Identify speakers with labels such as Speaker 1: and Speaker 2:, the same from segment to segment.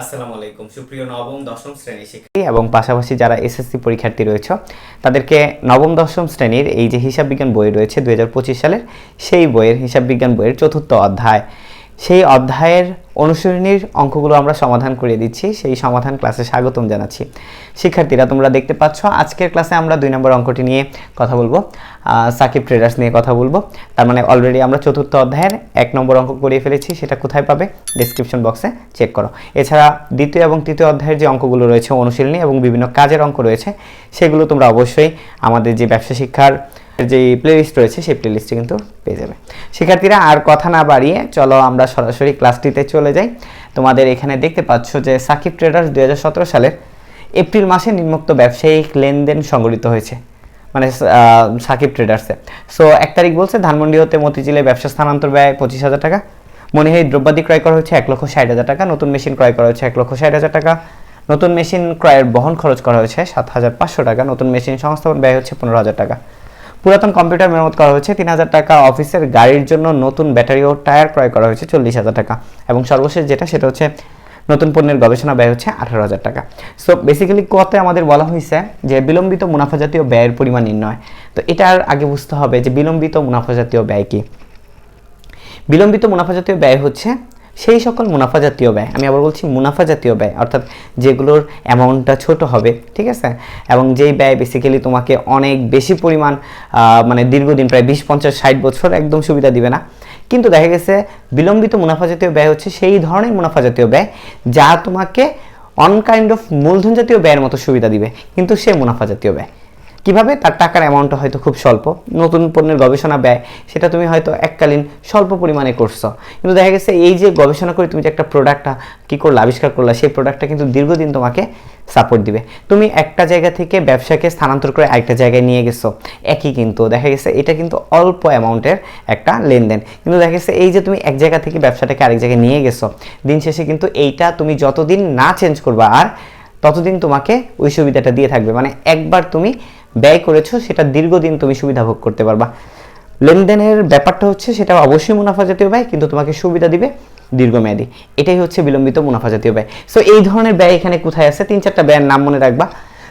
Speaker 1: আসসালামু আলাইকুম। সুপ্রিয় নবম, দশম শ্রেণি শিক্ষার্থী
Speaker 2: এবং পাশাপাশি যারা এসএসসি পরীক্ষার্থী রয়েছে, তাদেরকে নবম, দশম শ্রেণির এই যে হিসাব বিজ্ঞান বই রয়েছে দুই হাজার পঁচিশ সালের, সেই বইয়ের হিসাব বিজ্ঞান বইয়ের চতুর্থ অধ্যায়। সেই অধ্যায়ের অনুসরণীর অঙ্কগুলো আমরা সমাধান করে দিচ্ছি। সেই সমাধান ক্লাসে স্বাগতম জানাচ্ছি। শিক্ষার্থীরা, তোমরা দেখতে পাচ্ছ, আজকের ক্লাসে আমরা দুই নম্বর অঙ্কটি নিয়ে কথা বলব। সাকিব ট্রেডার্স নিয়ে কথা বলব। তার মানে অলরেডি আমরা চতুর্থ অধ্যায়ের এক নম্বর অঙ্ক করিয়ে ফেলেছি, সেটা কোথায় পাবে? ডিসক্রিপশন বক্সে চেক করো। এছাড়া দ্বিতীয় এবং তৃতীয় অধ্যায়ের যে অঙ্কগুলো রয়েছে, অনুশীলনী এবং বিভিন্ন কাজের অঙ্ক রয়েছে, সেগুলো তোমরা অবশ্যই আমাদের যে ব্যবসা শিক্ষার যে প্লেলিস্ট রয়েছে, সেই প্লেলিস্টে কিন্তু পেয়ে যাবে। শিক্ষার্থীরা, আর কথা না বাড়িয়ে চলো আমরা সরাসরি ক্লাসটিতে চলে যাই। তোমাদের এখানে দেখতে পাচ্ছ যে সাকিব ট্রেডার্স দুই সালের এপ্রিল মাসে নিম্নোক্ত ব্যবসায়িক লেনদেন সংগঠিত হয়েছে মানে সাকিব ট্রেডার্সে সো এক তারিখ বলছে, ধানমন্ডি হতে মতিঝিলে ব্যবসা স্থানান্তর ব্যয় পঁচিশ হাজার টাকা, মনিহারি দ্রব্যাদি ক্রয় করা হয়েছে এক লক্ষ ষাট হাজার টাকা, নতুন মেশিন ক্রয় করা হয়েছে এক লক্ষ ষাট হাজার টাকা, নতুন মেশিন ক্রয়ের বহন খরচ করা হয়েছে সাত হাজার পাঁচশো টাকা, নতুন মেশিন সংস্থাপন ব্যয় হচ্ছে পনেরো হাজার টাকা। পুরাতন কম্পিউটার মেরামত করা হয়েছে। তিন হাজার টাকা অফিসের গাড়ির জন্য নতুন ব্যাটারি ও টায়ার ক্রয় করা হয়েছে চল্লিশ হাজার টাকা। এবং সর্বশেষ যেটা, সেটা হচ্ছে নতুন পণ্যের গবেষণা ব্যয় হচ্ছে আঠারো হাজার টাকা। সো বেসিক্যালি কতে আমাদের বলা হয়েছে যে বিলম্বিত মুনাফা জাতীয় ব্যয়ের পরিমাণ নির্ণয়। তো এটার আগে বুঝতে হবে যে বিলম্বিত মুনাফা জাতীয় ব্যয় কি। বিলম্বিত মুনাফা জাতীয় ব্যয় হচ্ছে সেই সকল মুনাফা জাতীয় ব্যয়, আমি আবার বলছি মুনাফা জাতীয় ব্যয়, অর্থাৎ যেগুলোর অ্যামাউন্টটা ছোট হবে, ঠিক আছে? এবং যেই ব্যয় বেসিক্যালি তোমাকে অনেক বেশি পরিমাণ মানে দীর্ঘদিন, প্রায় বিশ, পঞ্চাশ, ষাট বছর একদম সুবিধা দিবে না। কিন্তু দেখা গেছে বিলম্বিত মুনাফা জাতীয় ব্যয় হচ্ছে সেই ধরনের মুনাফা জাতীয় ব্যয় যা তোমাকে অন কাইন্ড অফ মূলধন জাতীয় ব্যয়ের মতো সুবিধা দিবে, কিন্তু সে মুনাফা জাতীয় ব্যয়। কীভাবে তার টাকার অ্যামাউন্টটা হয়তো খুব স্বল্প? নতুন পণ্যের গবেষণা ব্যয়, সেটা তুমি হয়তো এককালীন স্বল্প পরিমাণে করছ। কিন্তু দেখা গেছে এই যে গবেষণা করে তুমি যে একটা প্রোডাক্টটা কী করলে, আবিষ্কার করলা, সেই প্রোডাক্টটা কিন্তু দীর্ঘদিন তোমাকে সাপোর্ট দিবে। তুমি একটা জায়গা থেকে ব্যবসাকে স্থানান্তর করে আরেকটা জায়গায় নিয়ে গেছো, একই কিন্তু। দেখা গেছে এটা কিন্তু অল্প অ্যামাউন্টের একটা লেনদেন। কিন্তু দেখা গেছে এই যে তুমি এক জায়গা থেকে ব্যবসাটাকে আরেক জায়গায় নিয়ে গেছো, দিন শেষে কিন্তু এইটা তুমি যতদিন না চেঞ্জ করবা আর ততদিন তোমাকে ওই সুবিধাটা দিয়ে থাকবে। মানে একবার তুমি ব্যয় করেছ, সেটা দীর্ঘদিন তুমি সুবিধা ভোগ করতে পারবা। লেনদেনের ব্যাপারটা হচ্ছে, সেটা অবশ্যই মুনাফা জাতীয় ব্যয়, কিন্তু তোমাকে সুবিধা দিবে দীর্ঘমেয়াদী। এটাই হচ্ছে বিলম্বিত মুনাফা জাতীয় ব্যয়। সো এই ধরনের ব্যয় এখানে কোথায় আছে? তিন চারটা ব্যয়ের নাম মনে রাখবা।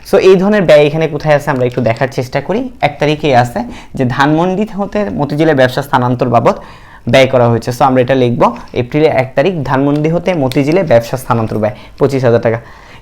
Speaker 2: সো এই ধরনের ব্যয় এখানে কোথায় আছে, আমরা একটু দেখার চেষ্টা করি। এক তারিখে আছে যে ধানমন্ডি হতে মতিঝিলের ব্যবসা স্থানান্তর বাবদ ব্যয় করা হয়েছে। সো আমরা এটা লিখব। এপ্রিলের এক তারিখ ধানমন্ডি হতে মতিঝিলে ব্যবসা স্থানান্তর ব্যয়, পঁচিশ হাজার টাকা।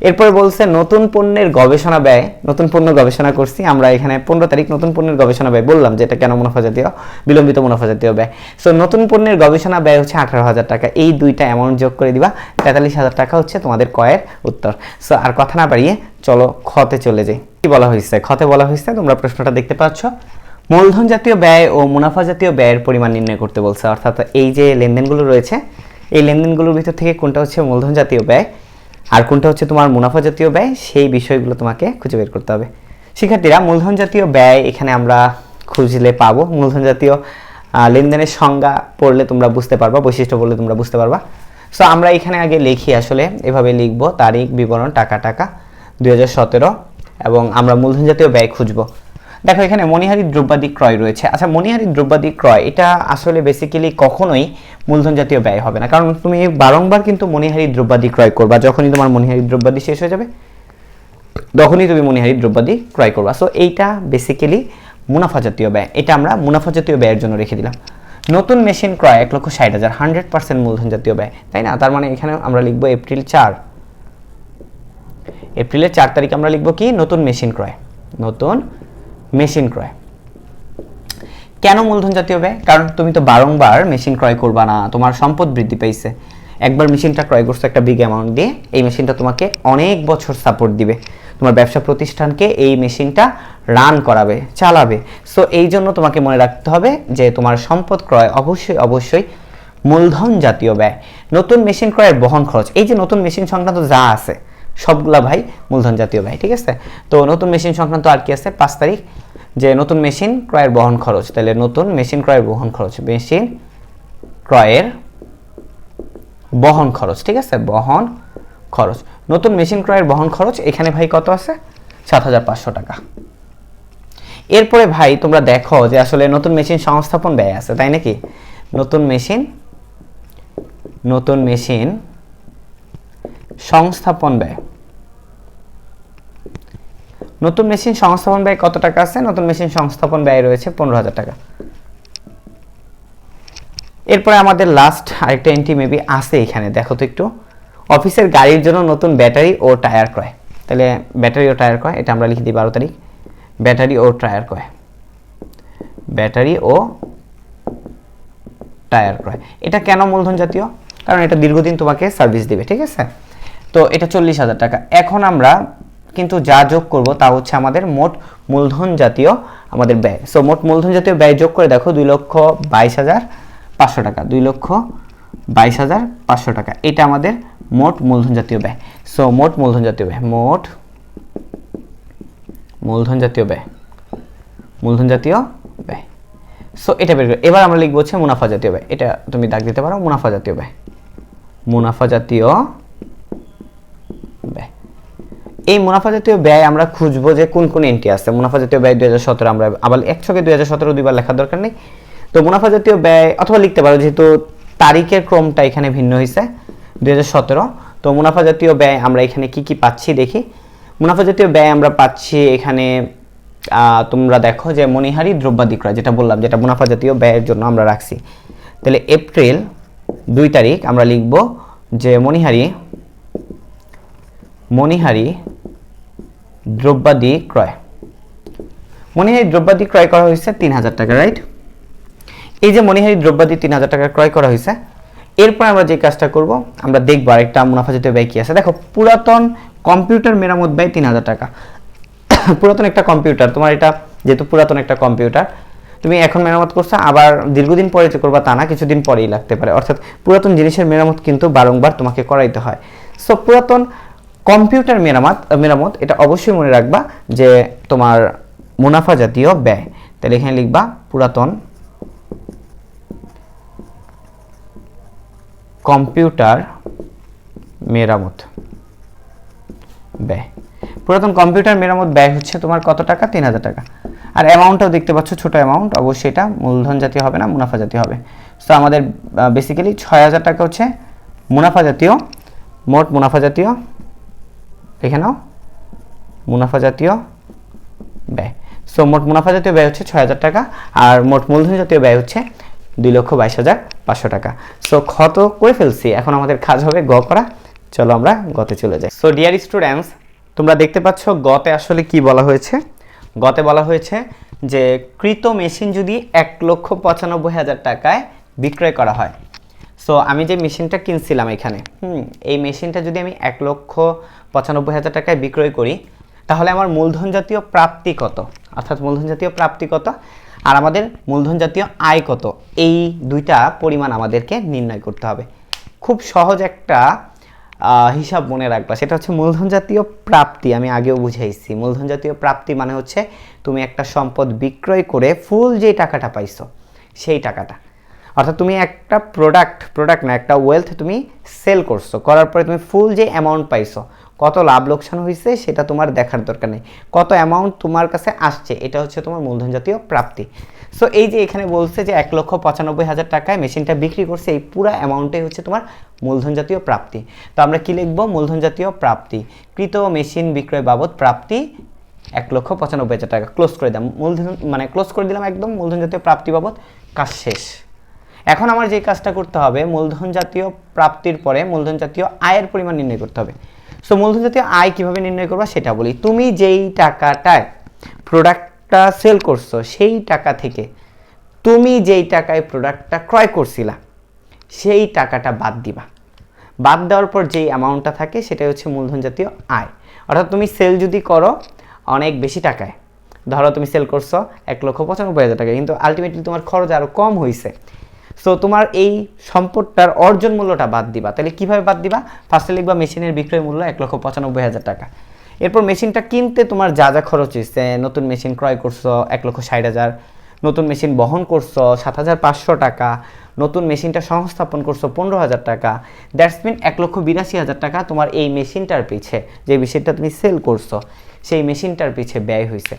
Speaker 2: এরপরে বলছে, নতুন পণ্যের গবেষণা ব্যয়, নতুন পণ্য গবেষণা করছি, আমরা এখানে পনেরো তারিখ নতুন পণ্যের গবেষণা ব্যয়। বললাম যে এটা কেন মুনাফা জাতীয়, বিলম্বিত মুনাফা জাতীয় ব্যয়। সো নতুন পণ্যের গবেষণা ব্যয় হচ্ছে আঠারো হাজার টাকা। এই দুইটা অ্যামাউন্ট যোগ করে দিবা, তেতাল্লিশ হাজার টাকা হচ্ছে তোমাদের কয়ের উত্তর। সো আর কথা না বাড়িয়ে চলো খতে চলে যাই। কি বলা হয়েছে? খতে বলা হয়েছে, তোমরা প্রশ্নটা দেখতে পাচ্ছ। মূলধন জাতীয় ব্যয় ও মুনাফা জাতীয় ব্যয়ের পরিমাণ নির্ণয় করতে বলছে। অর্থাৎ এই যে লেনদেনগুলো রয়েছে, এই লেনদেনগুলোর ভিতর থেকে কোনটা হচ্ছে মূলধন জাতীয় ব্যয়? আর কোনটা হচ্ছে তোমার মুনাফা জাতীয় ব্যয়, সেই বিষয়গুলো তোমাকে খুঁজে বের করতে হবে। শিক্ষার্থীরা, মূলধন জাতীয় ব্যয় এখানে আমরা খুঁজলে পাবো। মূলধন জাতীয় লেনদেনের সংজ্ঞা পড়লে তোমরা বুঝতে পারবা, বৈশিষ্ট্য পড়লে তোমরা বুঝতে পারবা। সো আমরা এখানে আগে লিখি আসলে, এভাবে লিখব, তারিখ, বিবরণ, টাকা টাকা, দুই হাজার সতেরো, এবং আমরা মূলধন জাতীয় ব্যয় খুঁজবো। দেখো, এখানে মণিহারি দ্রব্যাদি ক্রয় রয়েছে। আচ্ছা মণিহারি দ্রব্যাদি ক্রয়, এটা আসলে বেসিক্যালি কখনোই মূলধন জাতীয় ব্যয় হবে না। কারণ তুমি বারংবার কিন্তু মণিহারি দ্রব্যাদি ক্রয় করবা, যখনই তোমার মণিহারি দ্রব্যাদি শেষ হয়ে যাবে, তখনই তুমি মণিহারি দ্রব্যাদি ক্রয় করবা। সো এইটা বেসিক্যালি মুনাফা জাতীয় ব্যয়। এটা আমরা মুনাফা জাতীয় ব্যয়ের জন্য রেখে দিলাম। নতুন মেশিন ক্রয় এক লক্ষ ষাট হাজার হান্ড্রেড পার্সেন্ট মূলধন জাতীয় ব্যয়, তাই না? তার মানে এখানে আমরা লিখব এপ্রিল চার। এপ্রিলের চার তারিখ আমরা লিখব কি? নতুন মেশিন ক্রয়। নতুন মেশিন ক্রয়। কেন মূলধন জাতীয় ব্যয়? কারণ তুমি তো বারংবার মেশিন ক্রয় করবা না, তোমার সম্পদ বৃদ্ধি পাইছে। একবার মেশিনটা ক্রয় করছ একটা বিগ অ্যামাউন্ট দিয়ে, এই মেশিনটা তোমাকে অনেক বছর সাপোর্ট দিবে। তোমার ব্যবসা প্রতিষ্ঠানকে এই মেশিনটা রান করাবে, চালাবে। সো এই জন্য তোমাকে মনে রাখতে হবে যে তোমার সম্পদ ক্রয় অবশ্যই অবশ্যই মূলধন জাতীয় ব্যয়। নতুন মেশিন ক্রয়ের বহন খরচ। এই যে নতুন মেশিন সংক্রান্ত যা আছে সবগুলা ভাই, মূলধন জাতীয় ভাই, ঠিক আছে? তো নতুন মেশিন সংক্রান্ত আর কি আছে? পাঁচ তারিখ। যে নতুন মেশিন ক্রয়ের বহন খরচ। তাহলে নতুন মেশিন ক্রয়ের বহন খরচ। মেশিন ক্রয়ের বহন খরচ, ঠিক আছে? বহন খরচ। নতুন মেশিন ক্রয়ের বহন খরচ এখানে ভাই কত আছে? সাত হাজার পাঁচশো টাকা। এরপরে ভাই তোমরা দেখো যে আসলে নতুন মেশিন সংস্থাপন ব্যয় আছে, তাই নাকি? নতুন মেশিন নতুন মেশিন সংস্থাপন ব্যয়। নতুন মেশিন সংস্থাপন ব্যয় কত টাকা আছে? নতুন মেশিন সংস্থাপন ব্যয় রয়েছে পনেরো হাজার টাকা। এরপরে আমাদের লাস্ট আরেকটা এন্ট্রি মেবি আছে এখানে, দেখো তো একটু। অফিসের গাড়ির জন্য নতুন ব্যাটারি ও টায়ার ক্রয়। তাহলে ব্যাটারি ও টায়ার ক্রয়, এটা আমরা লিখে দিই বারো তারিখ। ব্যাটারি ও টায়ার ক্রয়। ব্যাটারি ও টায়ার ক্রয়। এটা কেন মূলধন জাতীয়? কারণ এটা দীর্ঘদিন তোমাকে সার্ভিস দিবে, ঠিক আছে? তো এটা চল্লিশ হাজার টাকা। এখন আমরা কিন্তু যা যোগ করব তা হচ্ছে আমাদের মোট মূলধন জাতীয় আমাদের ব্যয়। সো মোট মূলধন জাতীয় ব্যয় যোগ করে দেখো দুই লক্ষ বাইশ হাজার পাঁচশো টাকা, দুই লক্ষ বাইশ হাজার পাঁচশো টাকা। এটা আমাদের মোট মূলধন জাতীয় ব্যয়। সো মোট মূলধন জাতীয় ব্যয়, মোট মূলধন জাতীয় ব্যয়, মূলধন জাতীয় ব্যয়। সো এটা বের করে এবার আমরা লিখব হচ্ছে মুনাফা জাতীয় ব্যয়। এটা তুমি দাগ দিতে পারো, মুনাফা জাতীয় ব্যয়। মুনাফা জাতীয় এই মুনাফা জাতীয় ব্যয় আমরা খুঁজবো যে কোন কোন এন্ট্রি আছে। মুনাফা জাতীয় ব্যয় দুই হাজার সতেরো আমরা আবার এক ছকে দুই হাজার সতেরো দুইবার লেখার দরকার নেই। তো মুনাফা জাতীয় ব্যয়, অথবা লিখতে পারো যেহেতু তারিখের ক্রমটা এখানে ভিন্ন হয়েছে দুই হাজার সতেরো। তো মুনাফা জাতীয় ব্যয় আমরা এখানে কি কি পাচ্ছি দেখি। মুনাফা জাতীয় ব্যয় আমরা পাচ্ছি এখানে তোমরা দেখো যে মণিহারি দ্রব্যাদি ক্রয়, যেটা বললাম, যেটা মুনাফা জাতীয় ব্যয়ের জন্য আমরা রাখছি। তাহলে এপ্রিল দুই তারিখ আমরা লিখব যে মণিহারি মণিহারি দ্রব্যাদি ক্রয়। মণিহারি দ্রব্যাদি ক্রয় করা হয়েছে তিন হাজার টাকা রাইট এই যে মণিহারি দ্রব্যাদি তিন হাজার টাকা ক্রয় করা হয়েছে এরপর আমরা যে কাজটা করব, আমরা দেখব আরেকটা মুনাফা জাতীয় ব্যয় কি আছে। দেখো, পুরাতন কম্পিউটার মেরামত ব্যয় তিন হাজার টাকা। পুরাতন একটা কম্পিউটার, তোমার এটা যেহেতু পুরাতন একটা কম্পিউটার, তুমি এখন মেরামত করছ, আবার দীর্ঘদিন পরে যে করবা তা না, কিছুদিন পরেই লাগতে পারে। অর্থাৎ পুরাতন জিনিসের মেরামত কিন্তু বারংবার তোমাকে করাইতে হয়। সো পুরাতন কম্পিউটার মেরামত মেরামত, এটা অবশ্যই মনে রাখবা যে তোমার মুনাফা জাতীয় ব্যয়। তাহলে এখানে লিখবা পুরাতন কম্পিউটার মেরামত ব্যয়। পুরাতন কম্পিউটার মেরামত ব্যয় হচ্ছে তোমার কত টাকা? তিন হাজার টাকা। আর অ্যামাউন্টটাও দেখতে পাচ্ছ, ছোট অ্যামাউন্ট। অবশ্যই এটা মূলধন জাতীয় হবে না, মুনাফা জাতীয় হবে। তো আমাদের বেসিক্যালি ছয় হাজার টাকা হচ্ছে মুনাফা জাতীয়, মোট মুনাফা জাতীয় দেখে নাও। মুনাফা জাতীয় ব্যয়। সো মোট মুনাফা জাতীয় ব্যয় হচ্ছে ছয় হাজার টাকা, আর মোট মূলধন জাতীয় ব্যয় হচ্ছে দুই লক্ষ বাইশ হাজার পাঁচশো টাকা। সো ক্ষত করে ফেলছি, এখন আমাদের কাজ হবে গ করা। চলো আমরা গতে চলে যাই। সো ডিয়ার স্টুডেন্টস তোমরা দেখতে পাচ্ছ গতে আসলে কি বলা হয়েছে? গতে বলা হয়েছে যে, কৃত মেশিন যদি এক লক্ষ পঁচানব্বই হাজার টাকায় বিক্রয় করা হয় সো আমি যে মেশিনটা কিনছিলাম এখানে, হুম, এই মেশিনটা যদি আমি এক লক্ষ পঁচানব্বই হাজার টাকায় বিক্রয় করি, তাহলে আমার মূলধন জাতীয় প্রাপ্তি কত? অর্থাৎ মূলধন জাতীয় প্রাপ্তি কত? আর আমাদের মূলধন জাতীয় আয় কত? এই দুইটা পরিমাণ আমাদেরকে নির্ণয় করতে হবে। খুব সহজ একটা হিসাব মনে রাখবা। সেটা হচ্ছে মূলধন জাতীয় প্রাপ্তি, আমি আগেও বুঝাইছি। মূলধন জাতীয় প্রাপ্তি মানে হচ্ছে তুমি একটা সম্পদ বিক্রয় করে ফুল যে টাকাটা পাইছো, সেই টাকাটা। অর্থাৎ তুমি একটা প্রোডাক্ট প্রোডাক্ট না, একটা ওয়েলথ তুমি সেল করছ, করার পরে তুমি ফুল যে অ্যামাউন্ট পাইছো, কত লাভ লোকসান হয়েছে সেটা তোমার দেখার দরকার নেই। কত অ্যামাউন্ট তোমার কাছে আসছে, এটা হচ্ছে তোমার মূলধন জাতীয় প্রাপ্তি। সো এই যে এখানে বলছে যে এক লক্ষ পঁচানব্বই হাজার টাকায় মেশিনটা বিক্রি করছে, এই পুরো অ্যামাউন্টটাই হচ্ছে তোমার মূলধন জাতীয় প্রাপ্তি। তো আমরা কি লিখব? মূলধন জাতীয় প্রাপ্তি। কৃত মেশিন বিক্রয় বাবদ প্রাপ্তি এক লক্ষ পঁচানব্বই হাজার টাকা। ক্লোজ করে দিলাম। মূলধন মানে ক্লোজ করে দিলাম একদম মূলধন জাতীয় প্রাপ্তি বাবদ। কাজ শেষ। এখন আমার যে কাজটা করতে হবে, মূলধন জাতীয় প্রাপ্তির পরে মূলধন জাতীয় আয়ের পরিমাণ নির্ণয় করতে হবে। সো মূলধন জাতীয় আয় কীভাবে নির্ণয় করবা সেটা বলি। তুমি যেই টাকাটায় প্রোডাক্টটা সেল করছ, সেই টাকা থেকে তুমি যেই টাকায় প্রোডাক্টটা ক্রয় করছিলা, সেই টাকাটা বাদ দিবা। বাদ দেওয়ার পর যেই অ্যামাউন্টটা থাকে, সেটাই হচ্ছে মূলধন জাতীয় আয়। অর্থাৎ তুমি সেল যদি করো অনেক বেশি টাকায়, ধরো তুমি সেল করছ এক লক্ষ পঁচানব্বই হাজার টাকা, কিন্তু আলটিমেটলি তোমার খরচ আরও কম হয়েছে সো তোমার এই সম্পদটার অর্জন মূল্যটা বাদ দিবা। তাহলে কীভাবে বাদ দিবা? ফার্স্টে লিখবা মেশিনের বিক্রয় মূল্য এক লক্ষ পঁচানব্বই হাজার টাকা। এরপর মেশিনটা কিনতে তোমার যা যা খরচ হয়েছে, নতুন মেশিন ক্রয় করছ, এক লক্ষ ষাট হাজার। নতুন মেশিন বহন করছ, সাত হাজার পাঁচশো টাকা। নতুন মেশিনটা সংস্থাপন করছ, পনেরো হাজার টাকা। দ্যাটস মিন এক লক্ষ বিরাশি হাজার টাকা তোমার এই মেশিনটার পিছে, যে মেশিনটা তুমি সেল করছ, সেই মেশিনটার পিছে ব্যয় হয়েছে।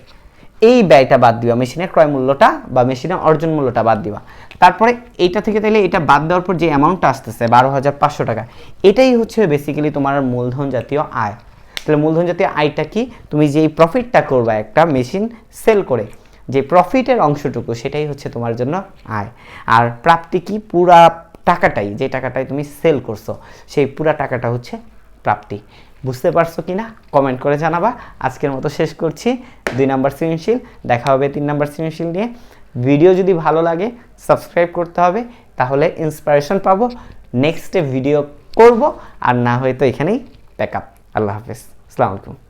Speaker 2: এই ব্যয়টা বাদ দিবা। মেশিনের ক্রয় মূল্যটা বা মেশিনের অর্জন মূল্যটা বাদ দিবা। তারপরে এইটা থেকে তাহলে এটা বাদ দেওয়ার পর যে অ্যামাউন্টটা আসতেছে, বারো হাজার পাঁচশো টাকা, এটাই হচ্ছে বেসিক্যালি তোমার মূলধন জাতীয় আয়। তাহলে মূলধন জাতীয় আয়টা কি? তুমি যেই প্রফিটটা করবা একটা মেশিন সেল করে, যে প্রফিটের অংশটুকু সেটাই হচ্ছে তোমার জন্য আয়। আর প্রাপ্তি কি? পুরা টাকাটাই, যে টাকাটাই তুমি সেল করছ, সেই পুরা টাকাটা হচ্ছে প্রাপ্তি। বুঝতে পারছ কি না কমেন্ট করে জানাবা। আজকের মতো শেষ করছি। দুই নাম্বার সৃজনশীল। দেখা হবে তিন নাম্বার সৃজনশীল নিয়ে। ভিডিও যদি ভালো লাগে সাবস্ক্রাইব করতে হবে। তাহলে ইন্সপিরেশন পাবো। নেক্সটে ভিডিও করব। আর না হয়তো এখানেই প্যাক আপ আল্লাহ হাফেজ। আসসালামু আলাইকুম।